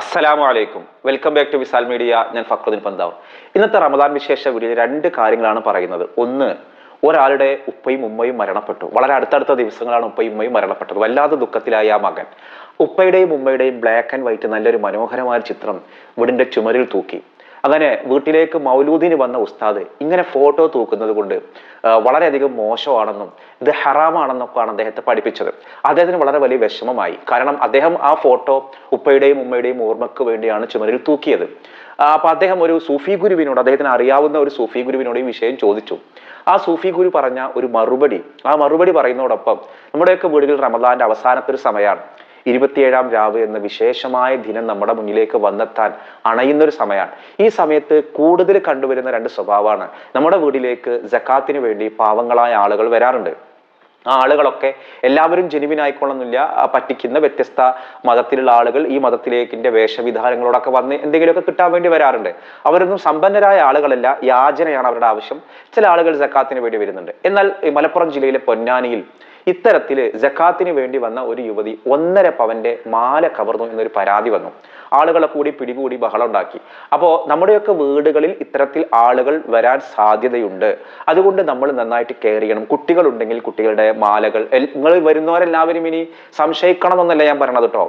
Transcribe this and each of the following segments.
അസ്സലാമു അലൈക്കും. Welcome back to Visal media. ഞാൻ ഫക്രുദ്ദീൻ പന്താവ് ഇന്നത്തെ റമദാൻ വിശേഷ വീഡിയോയിൽ രണ്ട് കാര്യങ്ങളാണ് പറയുന്നത്. ഒന്ന് ഒരാളുടെ ഉപ്പയും ഉമ്മയും മരണപ്പെട്ടു. വളരെ അടുത്തടുത്ത ദിവസങ്ങളാണ് ഉപ്പയും ഉമ്മയും മരണപ്പെട്ടത്. വല്ലാതെ ദുഃഖത്തിലായ ആ മകൻ. ഉപ്പയുടെയും ഉമ്മയുടെയും ബ്ലാക്ക് ആൻഡ് വൈറ്റ് നല്ലൊരു മനോഹരമായ ചിത്രം വീടിന്റെ ചുമരിൽ തൂക്കി. അങ്ങനെ വീട്ടിലേക്ക് മൗലൂദിന് വന്ന ഉസ്താദ് ഇങ്ങനെ ഫോട്ടോ തൂക്കുന്നത് കൊണ്ട് വളരെയധികം മോശമാണെന്നും ഇത് ഹറാമാണെന്നൊക്കെയാണ് അദ്ദേഹത്തെ പഠിപ്പിച്ചത്. അദ്ദേഹത്തിന് വളരെ വലിയ വിഷമമായി. കാരണം അദ്ദേഹം ആ ഫോട്ടോ ഉപ്പയുടെയും ഉമ്മയുടെയും ഓർമ്മയ്ക്ക് വേണ്ടിയാണ് ചുമരിൽ തൂക്കിയത്. അപ്പൊ അദ്ദേഹം ഒരു സൂഫി ഗുരുവിനോട് അദ്ദേഹത്തിന് അറിയാവുന്ന ഒരു സൂഫി ഗുരുവിനോട് ഈ വിഷയം ചോദിച്ചു. ആ സൂഫി ഗുരു പറഞ്ഞ ഒരു മറുപടി ആ മറുപടി പറയുന്നതോടൊപ്പം നമ്മുടെയൊക്കെ വീടുകളിൽ റമദാന്റെ അവസാനത്തെ ഒരു സമയമാണ്. ഇരുപത്തിയേഴാം രാവ് എന്ന വിശേഷമായ ദിനം നമ്മുടെ മുന്നിലേക്ക് വന്നെത്താൻ അണയുന്ന ഒരു സമയമാണ്. ഈ സമയത്ത് കൂടുതൽ കണ്ടുവരുന്ന രണ്ട് സ്വഭാവമാണ്. നമ്മുടെ വീട്ടിലേക്ക് ജക്കാത്തിന് വേണ്ടി പാവങ്ങളായ ആളുകൾ വരാറുണ്ട്. ആ ആളുകളൊക്കെ എല്ലാവരും ജനുവിനായിക്കൊള്ളുന്നില്ല പറ്റിക്കുന്ന വ്യത്യസ്ത മതത്തിലുള്ള ആളുകൾ ഈ മതത്തിലേക്കിന്റെ വേഷവിധാനങ്ങളോടൊക്കെ വന്ന് എന്തെങ്കിലുമൊക്കെ കിട്ടാൻ വേണ്ടി വരാറുണ്ട്. അവരൊന്നും സമ്പന്നരായ ആളുകളല്ല യാചനയാണ് അവരുടെ ആവശ്യം. ചില ആളുകൾ ജക്കാത്തിന് വേണ്ടി വരുന്നുണ്ട്. എന്നാൽ മലപ്പുറം ജില്ലയിലെ പൊന്നാനിയിൽ ഇത്തരത്തിൽ ജക്കാത്തിന് വേണ്ടി വന്ന ഒരു യുവതി ഒന്നര പവന്റെ മാല കവർന്നു എന്നൊരു പരാതി വന്നു. ആളുകളെ കൂടി പിടികൂടി ബഹളം ഉണ്ടാക്കി. അപ്പോൾ നമ്മുടെയൊക്കെ വീടുകളിൽ ഇത്തരത്തിൽ ആളുകൾ വരാൻ സാധ്യതയുണ്ട്. അതുകൊണ്ട് നമ്മൾ നന്നായിട്ട് കെയർ ചെയ്യണം. കുട്ടികളുണ്ടെങ്കിൽ കുട്ടികളുടെ മാലകൾ നിങ്ങൾ വരുന്നവരെല്ലാവരും ഇനി സംശയിക്കണം എന്നല്ല ഞാൻ പറയണത് കേട്ടോ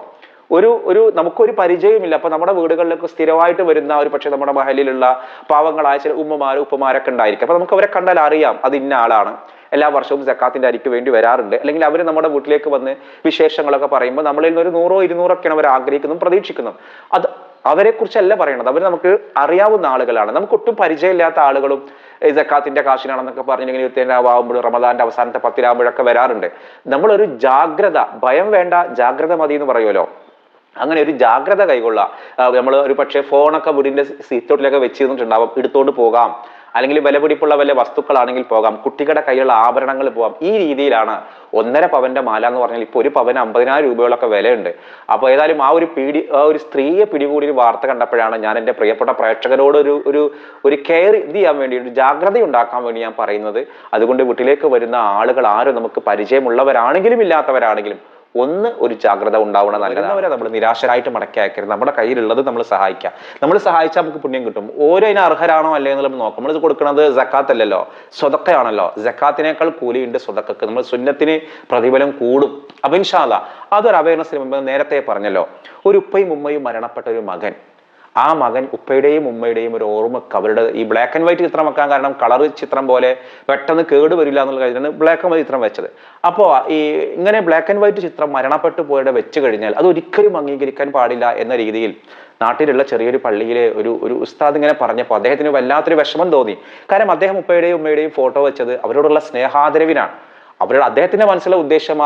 ഒരു ഒരു നമുക്കൊരു പരിചയമില്ല അപ്പൊ നമ്മുടെ വീടുകളിലൊക്കെ സ്ഥിരമായിട്ട് വരുന്ന ഒരു പക്ഷേ നമ്മുടെ മഹലിലുള്ള പാവങ്ങളായ ചില ഉമ്മമാരും ഉപ്പമാരൊക്കെ ഉണ്ടായിരിക്കും. അപ്പൊ നമുക്ക് അവരെ കണ്ടാൽ അറിയാം. അത് ഇന്ന ആളാണ്. എല്ലാ വർഷവും സക്കാത്തിന്റെ അരിക്ക് വേണ്ടി വരാറുണ്ട്. അല്ലെങ്കിൽ അവർ നമ്മുടെ വീട്ടിലേക്ക് വന്ന് വിശേഷങ്ങളൊക്കെ പറയുമ്പോൾ നമ്മളിൽ നിന്ന് ഒരു നൂറോ ഇരുന്നൂറൊക്കെയാണ് അവർ ആഗ്രഹിക്കുന്നതും പ്രതീക്ഷിക്കുന്നതും അത് അവരെക്കുറിച്ചല്ല പറയണത്. അവർ നമുക്ക് അറിയാവുന്ന ആളുകളാണ്. നമുക്ക് ഒട്ടും പരിചയമില്ലാത്ത ആളുകളും ഈ സക്കാത്തിന്റെ കാശിനാണെന്നൊക്കെ പറഞ്ഞിങ്ങനെ ഇരുപത്തേഴാവുമ്പോഴും റമദാന്റെ അവസാനത്തെ പത്തിലാകുമ്പോഴൊക്കെ വരാറുണ്ട്. നമ്മളൊരു ജാഗ്രത ഭയം വേണ്ട ജാഗ്രത മതി എന്ന് പറയുമല്ലോ. അങ്ങനെ ഒരു ജാഗ്രത കൈകൊള്ളുക നമ്മൾ ഒരു പക്ഷേ ഫോണൊക്കെ വീടിന്റെ സീറ്റോട്ടിലൊക്കെ വെച്ച് തന്നിട്ടുണ്ടാവും എടുത്തോണ്ട് പോകാം. അല്ലെങ്കിൽ വിലപിടിപ്പുള്ള വല്ല വസ്തുക്കളാണെങ്കിൽ പോകാം കുട്ടികളുടെ കയ്യിലുള്ള ആഭരണങ്ങൾ പോകാം. ഈ രീതിയിലാണ് ഒന്നര പവന്റെ മാല എന്ന് പറഞ്ഞാൽ ഇപ്പോൾ ഒരു പവന് അമ്പതിനായിരം രൂപയോളൊക്കെ വിലയുണ്ട്. അപ്പോൾ ഏതായാലും ആ ഒരു പിടി ആ ഒരു സ്ത്രീയെ പിടികൂടി ഒരു വാർത്ത കണ്ടപ്പോഴാണ് ഞാൻ എന്റെ പ്രിയപ്പെട്ട പ്രേക്ഷകരോട് ഒരു ഒരു ഒരു കെയർ ഇത് ചെയ്യാൻ വേണ്ടി ഒരു ജാഗ്രത ഉണ്ടാക്കാൻ വേണ്ടി ഞാൻ പറയുന്നത്. അതുകൊണ്ട് വീട്ടിലേക്ക് വരുന്ന ആളുകൾ ആരും നമുക്ക് പരിചയമുള്ളവരാണെങ്കിലും ഇല്ലാത്തവരാണെങ്കിലും ഒന്ന് ഒരു ജാഗ്രത ഉണ്ടാവണം നല്ലതാണ്. നമ്മൾ നിരാശരായിട്ട് മടക്കി അയക്കരുത് നമ്മുടെ കയ്യിലുള്ളത് നമ്മൾ സഹായിക്കാം. നമ്മൾ സഹായിച്ചാൽ നമുക്ക് പുണ്യം കിട്ടും. ഓരോ അതിന് അർഹരാണോ അല്ലേ എന്നുള്ളത് നോക്കാം. നമ്മൾ ഇത് കൊടുക്കുന്നത് ജക്കാത്ത് അല്ലല്ലോ സ്വതക്കയാണല്ലോ. ജക്കാത്തിനേക്കാൾ കൂലിയുണ്ട് സ്വതക്കക്ക്. നമ്മൾ സുന്നത്തിന് പ്രതിഫലം കൂടും. അപ്പൊ ഇൻഷാല്ല അതൊരു അവയർനെസ്സിന് മുമ്പ് നേരത്തെ പറഞ്ഞല്ലോ. ഒരു ഉപ്പയും ഉമ്മയും മരണപ്പെട്ട ഒരു മകൻ ആ മകൻ ഉപ്പയുടെയും ഉമ്മയുടെയും ഒരു ഓർമ്മക്ക് അവരുടെ ഈ ബ്ലാക്ക് ആൻഡ് വൈറ്റ് ചിത്രം വെക്കാൻ കാരണം കളർ ചിത്രം പോലെ പെട്ടെന്ന് കേട് വരില്ല എന്നുള്ള കാര്യമാണ് ബ്ലാക്ക് ആൻഡ് വൈറ്റ് ചിത്രം വെച്ചത്. അപ്പോൾ ഈ ഇങ്ങനെ ബ്ലാക്ക് ആൻഡ് വൈറ്റ് ചിത്രം മരണപ്പെട്ടു പോയുടെ വെച്ച് കഴിഞ്ഞാൽ അത് ഒരിക്കലും അംഗീകരിക്കാൻ പാടില്ല എന്ന രീതിയിൽ നാട്ടിലുള്ള ചെറിയൊരു പള്ളിയിലെ ഒരു ഒരു ഉസ്താദ് ഇങ്ങനെ പറഞ്ഞപ്പോൾ അദ്ദേഹത്തിന് വല്ലാത്തൊരു വിഷമം തോന്നി. കാരണം അദ്ദേഹം ഉപ്പയുടെയും ഉമ്മയുടെയും ഫോട്ടോ വെച്ചത് അവരോടുള്ള സ്നേഹാദരവിനാണ്. അവരുടെ അദ്ദേഹത്തിന്റെ മനസ്സിലെ ഉദ്ദേശം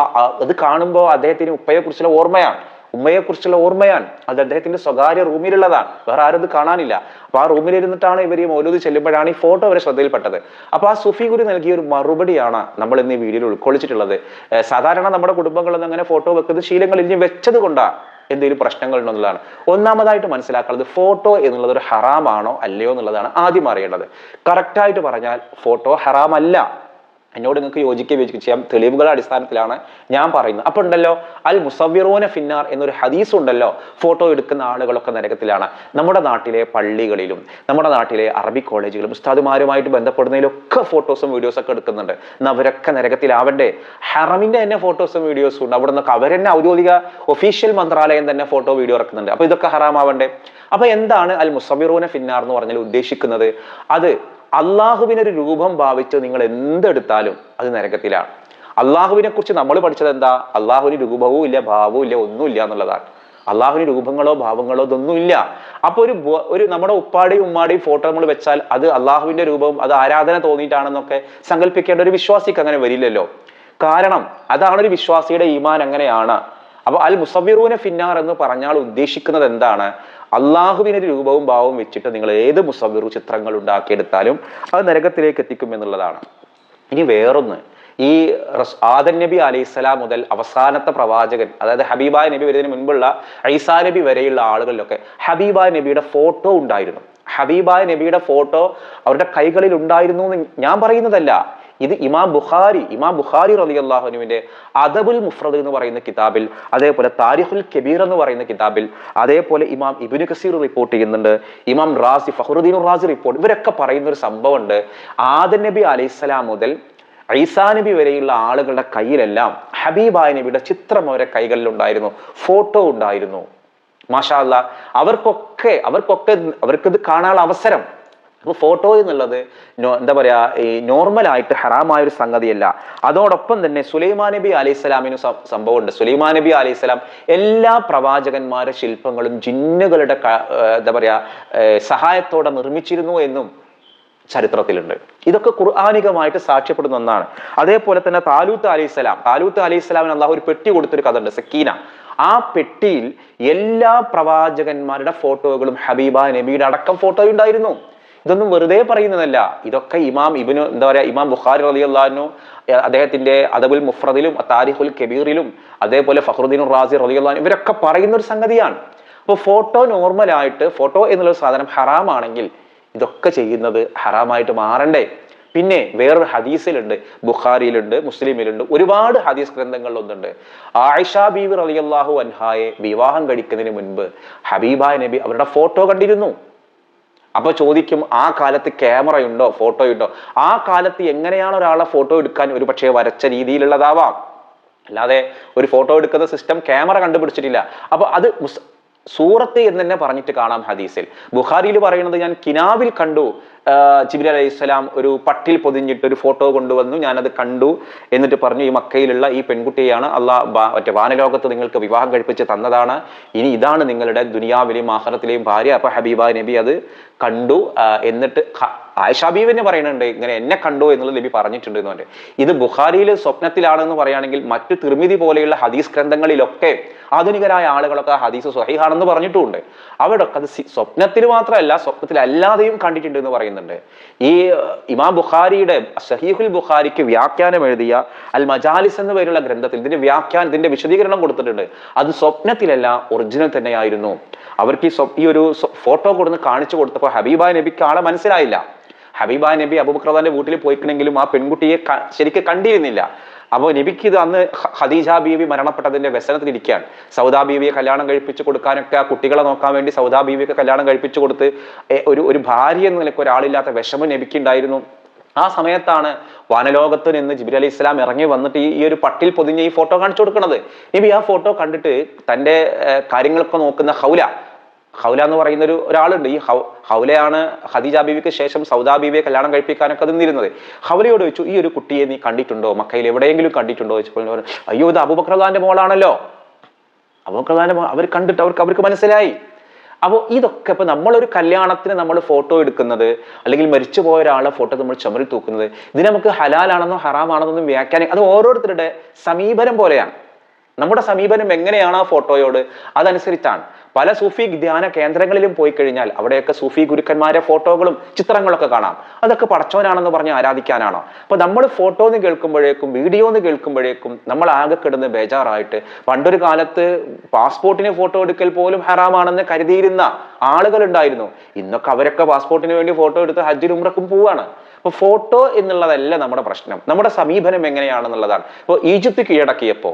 അത് കാണുമ്പോൾ അദ്ദേഹത്തിന് ഉപ്പയെക്കുറിച്ചുള്ള ഓർമ്മയാണ്. ഉമ്മയെ കുറിച്ചുള്ള ഓർമ്മയാണ് അത് അദ്ദേഹത്തിന്റെ സ്വകാര്യ റൂമിലുള്ളതാണ്. വേറെ ആരും ഇത് കാണാനില്ല. അപ്പൊ ആ റൂമിലിരുന്നിട്ടാണ് ഇവർ ഈ മൗലൂദ് ചെല്ലുമ്പോഴാണ് ഈ ഫോട്ടോ അവരെ ശ്രദ്ധയിൽപ്പെട്ടത്. അപ്പൊ ആ സുഫി ഗുരു നൽകിയ ഒരു മറുപടിയാണ് നമ്മൾ ഇന്ന് ഈ വീഡിയോയിൽ ഉൾക്കൊള്ളിച്ചിട്ടുള്ളത്. സാധാരണ നമ്മുടെ കുടുംബങ്ങളിൽ അങ്ങനെ ഫോട്ടോ വെക്കുന്നത് ശീലങ്ങൾ ഇനി വെച്ചത് കൊണ്ടാണ് എന്തെങ്കിലും പ്രശ്നങ്ങൾ ഒന്നാമതായിട്ട് മനസ്സിലാക്കുന്നത് ഫോട്ടോ എന്നുള്ളത് ഒരു ഹറാമാണോ അല്ലയോ എന്നുള്ളതാണ് ആദ്യം അറിയേണ്ടത്. കറക്റ്റായിട്ട് പറഞ്ഞാൽ ഫോട്ടോ ഹറാമല്ല. എന്നോട് നിങ്ങൾക്ക് യോജിക്കുക ചെയ്യാം. തെളിവുകളുടെ അടിസ്ഥാനത്തിലാണ് ഞാൻ പറയുന്നത്. അപ്പൊ ഉണ്ടല്ലോ അൽ മുസവിറോന ഫിന്നാർ എന്നൊരു ഹദീസ് ഉണ്ടല്ലോ ഫോട്ടോ എടുക്കുന്ന ആളുകളൊക്കെ നരകത്തിലാണ്. നമ്മുടെ നാട്ടിലെ പള്ളികളിലും നമ്മുടെ നാട്ടിലെ അറബി കോളേജുകളും ഉസ്താദുമാരുമായിട്ട് ബന്ധപ്പെടുന്നതിലൊക്കെ ഫോട്ടോസും വീഡിയോസും ഒക്കെ എടുക്കുന്നുണ്ട്. അവരൊക്കെ നരകത്തിലാവണ്ടേ? ഹറമിന്റെ തന്നെ ഫോട്ടോസും വീഡിയോസും ഉണ്ട്. അവിടെ നിന്നൊക്കെ അവരെന്നെ ഔദ്യോഗിക ഒഫീഷ്യൽ മന്ത്രാലയം തന്നെ ഫോട്ടോ വീഡിയോ ഇറക്കുന്നുണ്ട്. അപ്പോൾ ഇതൊക്കെ ഹറാമാവണ്ടേ? അപ്പോൾ എന്താണ് അൽ മുസവിറൂന ഫിന്നാർ എന്ന് പറഞ്ഞാൽ ഉദ്ദേശിക്കുന്നത്? അത് അള്ളാഹുവിനൊരു രൂപം ഭാവിച്ച് നിങ്ങൾ എന്തെടുത്താലും അത് നരകത്തിലാണ്. അള്ളാഹുവിനെ കുറിച്ച് നമ്മൾ പഠിച്ചത് എന്താ അള്ളാഹുവിന് രൂപവും ഇല്ല ഭാവവും ഇല്ല ഒന്നുമില്ല എന്നുള്ളതാണ്. അള്ളാഹുവിന് രൂപങ്ങളോ ഭാവങ്ങളോ ഇതൊന്നും ഇല്ല. അപ്പൊ ഒരു ഒരു നമ്മുടെ ഉപ്പാടി ഉമ്മാടെയും ഫോട്ടോ നമ്മൾ വെച്ചാൽ അത് അള്ളാഹുവിന്റെ രൂപവും അത് ആരാധന തോന്നിയിട്ടാണെന്നൊക്കെ സങ്കല്പിക്കേണ്ട ഒരു വിശ്വാസിക്ക് അങ്ങനെ വരില്ലല്ലോ. കാരണം അതാണ് ഒരു വിശ്വാസിയുടെ ഈമാൻ അങ്ങനെയാണ്. അപ്പൊ അൽ മുസവിറൂന ഫിന്നാർ എന്ന് പറഞ്ഞാൽ ഉദ്ദേശിക്കുന്നത് എന്താണ്? അള്ളാഹുവിന് രൂപവും ഭാവവും വെച്ചിട്ട് നിങ്ങൾ ഏത് മുസവിറു ചിത്രങ്ങൾ ഉണ്ടാക്കിയെടുത്താലും അത് നരകത്തിലേക്ക് എത്തിക്കും എന്നുള്ളതാണ്. ഇനി വേറൊന്ന് ഈ ആദൻ നബി അലൈഹിസ്സലാം മുതൽ അവസാനത്തെ പ്രവാചകൻ അതായത് ഹബീബായ നബി വരുന്നതിന് മുൻപുള്ള ഐസാ നബി വരെയുള്ള ആളുകളിലൊക്കെ ഹബീബായ നബിയുടെ ഫോട്ടോ ഉണ്ടായിരുന്നു. ഹബീബായ നബിയുടെ ഫോട്ടോ അവരുടെ കൈകളിൽ ഉണ്ടായിരുന്നു എന്ന് ഞാൻ പറയുന്നതല്ല. ഇത് ഇമാം ബുഖാരി ഇമാം ബുഖാരി റലി അള്ളാഹുനുവിന്റെ അദബുൽ മുഫ്രദ് എന്ന് പറയുന്ന കിതാബിൽ അതേപോലെ താരിഖുൽ കബീർ എന്ന് പറയുന്ന കിതാബിൽ അതേപോലെ ഇമാം ഇബിന് കസീർ റിപ്പോർട്ട് ചെയ്യുന്നുണ്ട് ഇമാം റാസി ഫഹറുദ്ദീൻ റാസി റിപ്പോർട്ട് ഇവരൊക്കെ പറയുന്ന ഒരു സംഭവമുണ്ട്. ആദൻ നബി അലൈഹിസ്സലാം മുതൽ ഐസാ നബി വരെയുള്ള ആളുകളുടെ കയ്യിലെല്ലാം ഹബീബായ നബിയുടെ ചിത്രം അവരുടെ കൈകളിലുണ്ടായിരുന്നു ഫോട്ടോ ഉണ്ടായിരുന്നു. മാഷാല്ല അവർക്കൊക്കെ അവർക്കൊക്കെ അവർക്കിത് കാണാനുള്ള അവസരം അപ്പൊ ഫോട്ടോ എന്നുള്ളത് എന്താ പറയാ ഈ നോർമലായിട്ട് ഹറാമായ ഒരു സംഗതിയല്ല. അതോടൊപ്പം തന്നെ സുലൈമാൻ നബി അലൈഹി സ്വലാമിന് സംഭവമുണ്ട്. സുലൈമാൻ നബി അലൈഹി സ്വലാം എല്ലാ പ്രവാചകന്മാരുടെ ശില്പങ്ങളും ജിന്നുകളുടെ എന്താ പറയാ സഹായത്തോടെ നിർമ്മിച്ചിരുന്നു എന്നും ചരിത്രത്തിലുണ്ട്. ഇതൊക്കെ ഖുർആാനികമായിട്ട് സാക്ഷ്യപ്പെടുന്ന ഒന്നാണ്. അതേപോലെ തന്നെ താലൂത്ത് അലൈഹിസ്സലാം താലൂത്ത് അലൈഹിസ്സലാമിന് അള്ളാഹു ഒരു പെട്ടി കൊടുത്തൊരു കഥ ഉണ്ട് സക്കീന. ആ പെട്ടിയിൽ എല്ലാ പ്രവാചകന്മാരുടെ ഫോട്ടോകളും ഹബീബ നബിയുടെ അടക്കം ഫോട്ടോ ഉണ്ടായിരുന്നു. ഇതൊന്നും വെറുതെ പറയുന്നതല്ല. ഇതൊക്കെ ഇമാം ഇബിനു എന്താ പറയുക ഇമാം ബുഖാരി റലി അള്ളഹാനു അദ്ദേഹത്തിന്റെ അദബുൽ മുഫ്രദിലും താരിഖുൽ കബീറിലും അതേപോലെ ഫഹ്റുദ്ദീൻ റാസി റലി അള്ളഹാൻ ഇവരൊക്കെ പറയുന്ന ഒരു സംഗതിയാണ്. അപ്പോൾ ഫോട്ടോ നോർമലായിട്ട് ഫോട്ടോ എന്നുള്ള സാധനം ഹറാമാണെങ്കിൽ ഇതൊക്കെ ചെയ്യുന്നത് ഹറാമായിട്ട് മാറണ്ടേ. പിന്നെ വേറൊരു ഹദീസിലുണ്ട് ബുഖാരിയിലുണ്ട് മുസ്ലിമിലുണ്ട് ഒരുപാട് ഹദീസ് ഗ്രന്ഥങ്ങളിൽ ഒന്നുണ്ട് ആയിഷ ബീവി റളിയല്ലാഹു അൻഹായെ വിവാഹം കഴിക്കുന്നതിന് മുൻപ് ഹബീബ നബി അവരുടെ ഫോട്ടോ കണ്ടിരുന്നു. അപ്പൊ ചോദിക്കും ആ കാലത്ത് ക്യാമറ ഉണ്ടോ? ഫോട്ടോ ഉണ്ടോ? ആ കാലത്ത് എങ്ങനെയാണ് ഒരാളെ ഫോട്ടോ എടുക്കാൻ ഒരു പക്ഷേ വരച്ച രീതിയിലുള്ളതാവാം. അല്ലാതെ ഒരു ഫോട്ടോ എടുക്കുന്ന സിസ്റ്റം ക്യാമറ കണ്ടുപിടിച്ചിട്ടില്ല. അപ്പൊ അത് സൂറത്ത് എന്ന് തന്നെ പറഞ്ഞിട്ട് കാണാം ഹദീസിൽ. ബുഖാരിയിൽ പറയുന്നത് ഞാൻ കിനാവിൽ കണ്ടു. ജിബിൽ അലൈഹി സ്വലാം ഒരു പട്ടിൽ പൊതിഞ്ഞിട്ട് ഒരു ഫോട്ടോ കൊണ്ടുവന്നു. ഞാനത് കണ്ടു. എന്നിട്ട് പറഞ്ഞു ഈ മക്കയിലുള്ള ഈ പെൺകുട്ടിയാണ് അള്ളാഹ് മറ്റേ വാനലോകത്ത് നിങ്ങൾക്ക് വിവാഹം കഴിപ്പിച്ച് തന്നതാണ്. ഇനി ഇതാണ് നിങ്ങളുടെ ദുനിയാവിലെയും ആഹ്റത്തിലെയും ഭാര്യ. അപ്പൊ ഹബീബ നബി അത് കണ്ടു. എന്നിട്ട് ഹ- ആയിഷ ബീവിനെ പറയുന്നുണ്ട് ഇങ്ങനെ എന്നെ കണ്ടു എന്നുള്ളത് നബി പറഞ്ഞിട്ടുണ്ട് എന്ന് ഇത് ബുഖാരിയിൽ സ്വപ്നത്തിലാണെന്ന് പറയുകയാണെങ്കിൽ മറ്റു തിർമിതി പോലെയുള്ള ഹദീസ് ഗ്രന്ഥങ്ങളിലൊക്കെ ആധുനികരായ ആളുകളൊക്കെ ഹദീസ് സ്വഹീഹാണെന്ന് പറഞ്ഞിട്ടുമുണ്ട്. അവിടെയൊക്കെ അത് സ്വപ്നത്തിൽ മാത്രമല്ല സ്വപ്നത്തിൽ അല്ലാതെയും കണ്ടിട്ടുണ്ട് എന്ന് പറയുന്നുണ്ട്. ഈ ഇമാം ബുഖാരിയുടെ സഹീഹുൽ ബുഖാരിക്ക് വ്യാഖ്യാനം എഴുതിയ അൽ മജാലിസ് എന്ന പേരുള്ള ഗ്രന്ഥത്തിൽ ഇതിന്റെ വ്യാഖ്യാനം ഇതിന്റെ വിശദീകരണം കൊടുത്തിട്ടുണ്ട്. അത് സ്വപ്നത്തിലല്ല ഒറിജിനൽ തന്നെയായിരുന്നു. അവർക്ക് ഈ ഈ ഒരു ഫോട്ടോ കൊടുന്ന് കാണിച്ചു കൊടുത്തപ്പോൾ ഹബീബ നബിക്ക് ആളെ മനസ്സിലായില്ല. ഹബീബ നബി അബുബക്രദാന്റെ വീട്ടിൽ പോയിക്കണെങ്കിലും ആ പെൺകുട്ടിയെ ശരിക്കും കണ്ടിരുന്നില്ല. അപ്പോൾ നബിക്ക് ഇത് അന്ന് ഖദീജ ബീവി മരണപ്പെട്ടതിന്റെ വ്യസനത്തിൽ ഇരിക്കുകയാണ് സൗദാ ബീവിയെ കല്യാണം കഴിപ്പിച്ച് കൊടുക്കാനൊക്കെ ആ കുട്ടികളെ നോക്കാൻ വേണ്ടി സൗദാ ബീവിയൊക്കെ കല്യാണം കഴിപ്പിച്ച് കൊടുത്ത് ഒരു ഒരു ഭാര്യ എന്ന നിലയ്ക്ക് ഒരാളില്ലാത്ത വിഷമം നബിക്ക് ഉണ്ടായിരുന്നു ആ സമയത്താണ് വാനലോകത്ത് നിന്ന് ജിബിർ അലി ഇസ്ലാം ഇറങ്ങി വന്നിട്ട് ഈ ഒരു പട്ടിൽ പൊതിഞ്ഞ് ഈ ഫോട്ടോ കാണിച്ചു കൊടുക്കുന്നത്. നബി ആ ഫോട്ടോ കണ്ടിട്ട് തന്റെ കാര്യങ്ങളൊക്കെ നോക്കുന്ന ഹൗല ഹൗല എന്ന് പറയുന്ന ഒരു ഒരാളുണ്ട്. ഈ ഹൗ ഹൗലയാണ് ഹദീജ ബീവിക്ക് ശേഷം സൗദാ ബീവിയെ കല്യാണം കഴിപ്പിക്കാനൊക്കെ നിന്നിരുന്നത് ഹൗലയോട് ചോദിച്ചു ഈ ഒരു കുട്ടിയെ നീ കണ്ടിട്ടുണ്ടോ? മക്കയിൽ എവിടെയെങ്കിലും കണ്ടിട്ടുണ്ടോ? ചോദിച്ചപ്പോൾ അയ്യോ ഇത് അബുബക്രദാന്റെ മോളാണല്ലോ. അബുബക്രദാന്റെ മോൾ അവർ കണ്ടിട്ട് അവർക്ക് അവർക്ക് മനസ്സിലായി. അപ്പോൾ ഇതൊക്കെ ഇപ്പൊ നമ്മളൊരു കല്യാണത്തിന് നമ്മൾ ഫോട്ടോ എടുക്കുന്നത് അല്ലെങ്കിൽ മരിച്ചു പോയ ഒരാളെ ഫോട്ടോ നമ്മൾ ചുമരിൽ തൂക്കുന്നത് ഇതിനെ നമുക്ക് ഹലാലാണെന്നോ ഹറാമാണെന്നോ വ്യാഖ്യാനം അത് ഓരോരുത്തരുടെ സമീപനം പോലെയാണ്. നമ്മുടെ സമീപനം എങ്ങനെയാണ് ആ ഫോട്ടോയോട്? അതനുസരിച്ചാണ്. പല സൂഫി ധ്യാന കേന്ദ്രങ്ങളിലും പോയി കഴിഞ്ഞാൽ അവിടെയൊക്കെ സൂഫി ഗുരുക്കന്മാരെ ഫോട്ടോകളും ചിത്രങ്ങളൊക്കെ കാണാം. അതൊക്കെ പടച്ചവനാണെന്ന് പറഞ്ഞ് ആരാധിക്കാനാണോ? അപ്പൊ നമ്മൾ ഫോട്ടോ എന്ന് കേൾക്കുമ്പോഴേക്കും വീഡിയോ എന്ന് കേൾക്കുമ്പോഴേക്കും നമ്മൾ ആകെ കിടന്ന് ബേജാറായിട്ട് പണ്ടൊരു കാലത്ത് പാസ്പോർട്ടിന് ഫോട്ടോ എടുക്കൽ പോലും ഹറാമാണെന്ന് കരുതിയിരുന്ന ആളുകൾ ഉണ്ടായിരുന്നു ഇന്നൊക്കെ അവരൊക്കെ പാസ്പോർട്ടിന് വേണ്ടി ഫോട്ടോ എടുത്ത് ഹജ്ജിൽ ഉമ്രക്കും പോവാണ്. അപ്പൊ ഫോട്ടോ എന്നുള്ളതല്ല നമ്മുടെ പ്രശ്നം. നമ്മുടെ സമീപനം എങ്ങനെയാണെന്നുള്ളതാണ്. ഇപ്പോൾ ഈജിപ്ത് കീഴടക്കിയപ്പോ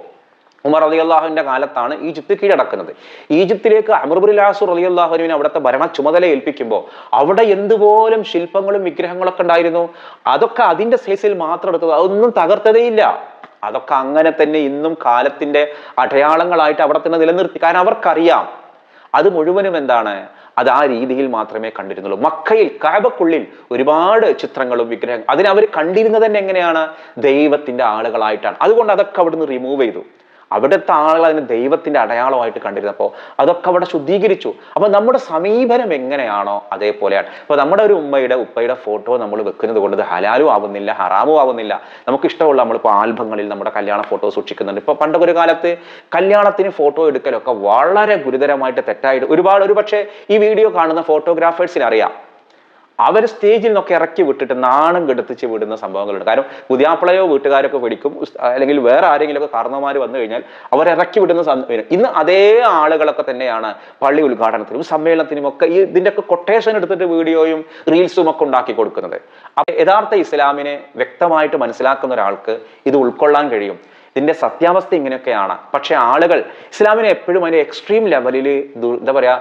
ഉമർ അലി അള്ളാഹുവിന്റെ കാലത്താണ് ഈജിപ്ത് കീഴടക്കുന്നത്. ഈജിപ്തിലേക്ക് അമർബുലാസു അലി അള്ളാഹുവിനെ അവിടുത്തെ ഭരണ ചുമതല ഏൽപ്പിക്കുമ്പോൾ അവിടെ എന്തുപോലും ശില്പങ്ങളും വിഗ്രഹങ്ങളൊക്കെ ഉണ്ടായിരുന്നു. അതൊക്കെ അതിന്റെ സൈസിൽ മാത്രം എടുത്തത്. അതൊന്നും തകർത്തതേയില്ല അതൊക്കെ അങ്ങനെ തന്നെ ഇന്നും കാലത്തിന്റെ അടയാളങ്ങളായിട്ട് അവിടെ തന്നെ നിലനിർത്തി. കാരണം അവർക്കറിയാം അത് മുഴുവനും എന്താണ്? അത് ആ രീതിയിൽ മാത്രമേ കണ്ടിരുന്നുള്ളൂ. മക്കയിൽ കാബക്കുള്ളിൽ ഒരുപാട് ചിത്രങ്ങളും വിഗ്രഹം അതിനവർ കണ്ടിരുന്നത് തന്നെ എങ്ങനെയാണ്? ദൈവത്തിന്റെ ആളുകളായിട്ടാണ്. അതുകൊണ്ട് അതൊക്കെ അവിടുന്ന് റിമൂവ് ചെയ്തു. അവിടുത്തെ ആളുകൾ അതിന് ദൈവത്തിന്റെ അടയാളമായിട്ട് കണ്ടിരുന്നപ്പോൾ അതൊക്കെ അവിടെ ശുദ്ധീകരിച്ചു. അപ്പൊ നമ്മുടെ സമീപനം എങ്ങനെയാണോ അതേപോലെയാണ്. അപ്പൊ നമ്മുടെ ഒരു ഉമ്മയുടെ ഉപ്പയുടെ ഫോട്ടോ നമ്മൾ വെക്കുന്നത് കൊണ്ട് ഇത് ഹലാലും ആവുന്നില്ല ഹറാമും ആവുന്നില്ല. നമുക്ക് ഇഷ്ടമുള്ള നമ്മളിപ്പോൾ ആൽബങ്ങളിൽ നമ്മുടെ കല്യാണ ഫോട്ടോ സൂക്ഷിക്കുന്നുണ്ട്. ഇപ്പൊ പണ്ടൊക്കെ ഒരു കാലത്ത് കല്യാണത്തിന് ഫോട്ടോ എടുക്കലൊക്കെ വളരെ ഗുരുതരമായിട്ട് തെറ്റായിട്ട് ഒരുപാട് ഒരു പക്ഷേ ഈ വീഡിയോ കാണുന്ന ഫോട്ടോഗ്രാഫേഴ്സിന് അറിയാം. അവർ സ്റ്റേജിൽ നിന്നൊക്കെ ഇറക്കി വിട്ടിട്ട് നാണം കെടുത്തിച്ച് വിടുന്ന സംഭവങ്ങളുണ്ട്. കാരണം പുതിയാപ്പിളയോ വീട്ടുകാരൊക്കെ പിടിക്കും അല്ലെങ്കിൽ വേറെ ആരെങ്കിലുമൊക്കെ കാരണവന്മാർ വന്നു കഴിഞ്ഞാൽ അവർ ഇറക്കി വിടുന്ന ഇന്ന് അതേ ആളുകളൊക്കെ തന്നെയാണ് പള്ളി ഉദ്ഘാടനത്തിനും സമ്മേളനത്തിനും ഒക്കെ ഈ ഇതിന്റെയൊക്കെ കൊട്ടേഷൻ എടുത്തിട്ട് വീഡിയോയും റീൽസും ഒക്കെ ഉണ്ടാക്കി കൊടുക്കുന്നത്. അപ്പൊ യഥാർത്ഥ ഇസ്ലാമിനെ വ്യക്തമായിട്ട് മനസ്സിലാക്കുന്ന ഒരാൾക്ക് ഇത് ഉൾക്കൊള്ളാൻ കഴിയും. ഇതിന്റെ സത്യാവസ്ഥ ഇങ്ങനെയൊക്കെയാണ്. പക്ഷെ ആളുകൾ ഇസ്ലാമിനെ എപ്പോഴും അതിന്റെ എക്സ്ട്രീം ലെവലിൽ എന്താ പറയാ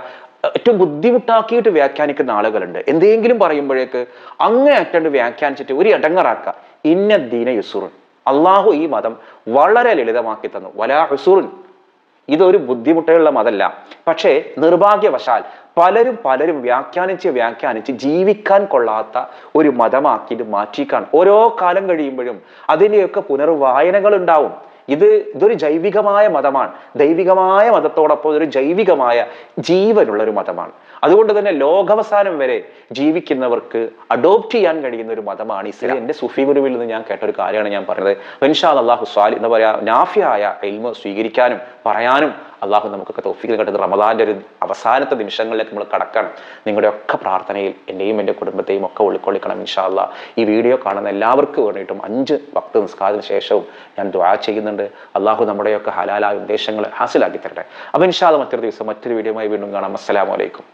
ഏറ്റവും ബുദ്ധിമുട്ടാക്കിയിട്ട് വ്യാഖ്യാനിക്കുന്ന ആളുകളുണ്ട്. എന്തെങ്കിലും പറയുമ്പോഴേക്ക് അങ്ങേ അറ്റണ്ട് വ്യാഖ്യാനിച്ചിട്ട് ഒരു ഇടങ്ങറാക്കുക ഇന്ന ദീന യുസുറുൻ. അള്ളാഹു ഈ മതം വളരെ ലളിതമാക്കി തന്നു. വലാ ഹുസുറുൻ ഇതൊരു ബുദ്ധിമുട്ടുള്ള മതല്ല. പക്ഷേ നിർഭാഗ്യവശാൽ പലരും പലരും വ്യാഖ്യാനിച്ച് വ്യാഖ്യാനിച്ച് ജീവിക്കാൻ കൊള്ളാത്ത ഒരു മതമാക്കിയിട്ട് മാറ്റിക്കാണ്. ഓരോ കാലം കഴിയുമ്പോഴും അതിന്റെയൊക്കെ പുനർവായനകൾ ഉണ്ടാവും ഇത് ഇതൊരു ജൈവികമായ മതമാണ്. ദൈവികമായ മതത്തോടൊപ്പം ഒരു ജൈവികമായ ജീവനുള്ള ഒരു മതമാണ്. അതുകൊണ്ട് തന്നെ ലോകാവസാനം വരെ ജീവിക്കുന്നവർക്ക് അഡോപ്റ്റ് ചെയ്യാൻ കഴിയുന്ന ഒരു മതമാണ് ഇസ്ലാം. എന്റെ സുഫി ഗുരുവിൽ നിന്ന് ഞാൻ കേട്ട ഒരു കാര്യമാണ് ഞാൻ പറഞ്ഞത്. ഇൻഷാ അള്ളാഹു സ്വാലി എന്താ പറയാ നാഫിയായ എൽമ സ്വീകരിക്കാനും പറയാനും അള്ളാഹു നമുക്കൊക്കെ തോഫിക്ക് കണ്ടത് റമദാന്റെ ഒരു അവസാനത്തെ നിമിഷങ്ങളിലേക്ക് നമ്മൾ കടക്കണം നിങ്ങളുടെ ഒക്കെ പ്രാർത്ഥനയിൽ എന്റെയും എന്റെ കുടുംബത്തെയും ഒക്കെ ഉൾക്കൊള്ളിക്കണം ഇൻഷാ ഈ വീഡിയോ കാണുന്ന എല്ലാവർക്കും വേണ്ടിയിട്ടും അഞ്ച് ഭക്ത നിസ്കാരത്തിന് ശേഷവും ഞാൻ ദ്വാ ചെയ്യുന്നുണ്ട്. അള്ളാഹു നമ്മുടെയൊക്കെ ഹലാലായ ഉദ്ദേശങ്ങൾ ഹാസിലാക്കി തരട്ടെ. അപ്പം ഇൻഷാ അല്ലാ മറ്റൊരു ദിവസം മറ്റൊരു വീഡിയോയുമായി വീണ്ടും കാണാം. അസ്സലാമലൈക്കും